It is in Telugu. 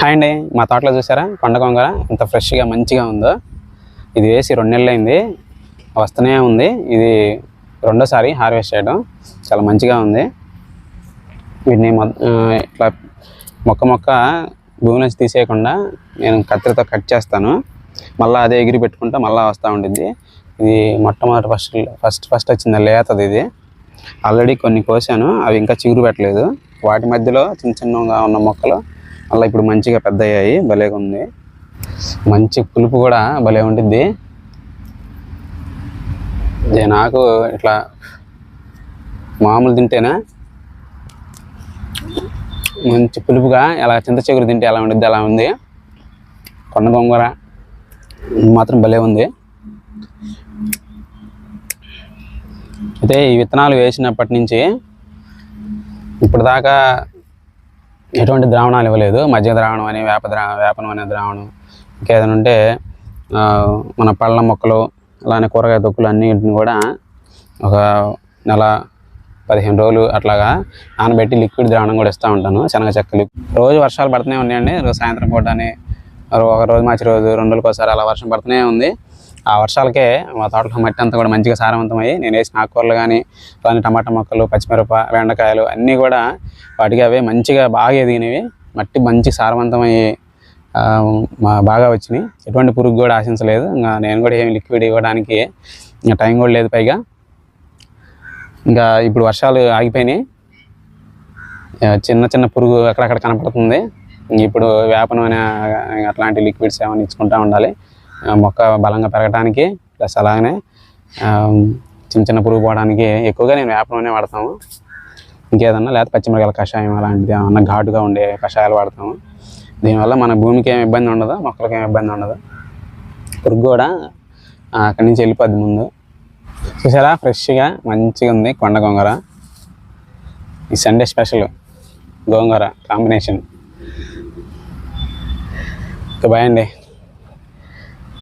హాయ్ అండి. మా తోటలో చూసారా? కొండ గొంగర ఇంత ఫ్రెష్గా మంచిగా ఉందో? ఇది వేసి రెండు నెలలు అయింది. వస్తూనే ఉంది. ఇది రెండోసారి హార్వెస్ట్ చేయడం. చాలా మంచిగా ఉంది. వీటిని ఇట్లా మొక్క మొక్క భూమి నుంచి తీసేయకుండా నేను కత్తిరితో కట్ చేస్తాను. మళ్ళీ అదే ఎగిరి పెట్టుకుంటా మళ్ళీ వస్తూ ఉండిద్ది. ఇది మొట్టమొదటి ఫస్ట్ ఫస్ట్ ఫస్ట్ వచ్చింది లేతది ఇది. ఆల్రెడీ కొన్ని కోసాను. అవి ఇంకా చిగురు పెట్టలేదు. వాటి మధ్యలో చిన్న చిన్నగా ఉన్న మొక్కలు మళ్ళీ ఇప్పుడు మంచిగా పెద్ద అయ్యాయి భలేగా ఉంది. మంచి పులుపు కూడా భలే ఉంటుంది నాకు ఇట్లా మామూలు తింటేనా? మంచి పులుపుగా ఎలా చింత చిగురు తింటే ఎలా ఉండిద్ది అలా ఉంది. కొండ గొంగూర మాత్రం భలే ఉంది. అయితే ఈ విత్తనాలు వేసినప్పటి నుంచి ఇప్పుడు దాకా ఎటువంటి ద్రావణాలు ఇవ్వలేదు. మధ్య ద్రావణం అని వేప ద్రా వేపనం అనే ద్రావణం. ఇంకేదైనా ఉంటే మన పళ్ళ మొక్కలు అలానే కూరగాయ తొక్కులు అన్నిటిని కూడా ఒక నెల పదిహేను రోజులు అట్లాగా నానబెట్టి లిక్విడ్ ద్రావణం కూడా ఇస్తూ ఉంటాను. శనగ చెక్కలు. రోజు వర్షాలు పడుతూనే ఉన్నాయండి రోజు సాయంత్రం పూట అని ఒక రోజు మార్చి రోజు రెండు రోజులకోసారి అలా వర్షం పడుతూనే ఉంది. ఆ వర్షాలకే మా తోటలో మట్టి అంతా కూడా మంచిగా సారవంతమయ్యి నేను వేసిన ఆకుకూరలు కానీ అలానే టమాటా మొక్కలు పచ్చిమిరప బెండకాయలు అన్నీ కూడా వాటికి అవే మంచిగా బాగా ఎదిగినవి. మట్టి మంచి సారవంతమయ్యి మా బాగా వచ్చినాయి. ఎటువంటి పురుగు కూడా ఆశించలేదు. ఇంకా నేను కూడా ఏమి లిక్విడ్ ఇవ్వడానికి ఇంకా టైం కూడా లేదు పైగా. ఇంకా ఇప్పుడు వర్షాలు ఆగిపోయినాయి. చిన్న చిన్న పురుగు అక్కడక్కడ కనపడుతుంది. ఇప్పుడు వేపనం అనే అట్లాంటి లిక్విడ్స్ ఏమైనా ఇచ్చుకుంటూ ఉండాలి. మొక్క బలంగా పెరగడానికి ప్లస్ అలాగనే చిన్న చిన్న పురుగు పోవడానికి ఎక్కువగా నేను వేప నూనె వాడతాము. ఇంకేదన్నా లేకపోతే పచ్చిమిరకాయల కషాయం అలాంటిది ఏమన్నా ఘాటుగా ఉండే కషాయాలు వాడతాము. దీనివల్ల మన భూమికి ఏమి ఇబ్బంది ఉండదు మొక్కలకి ఏమి ఇబ్బంది ఉండదు. పురుగు కూడా అక్కడి నుంచి వెళ్ళిపోద్ది ముందు. చూసారా? ఫ్రెష్గా మంచిగా ఉంది కొండ గోంగూర. ఈ Sunday special gongura combination. Bye అండి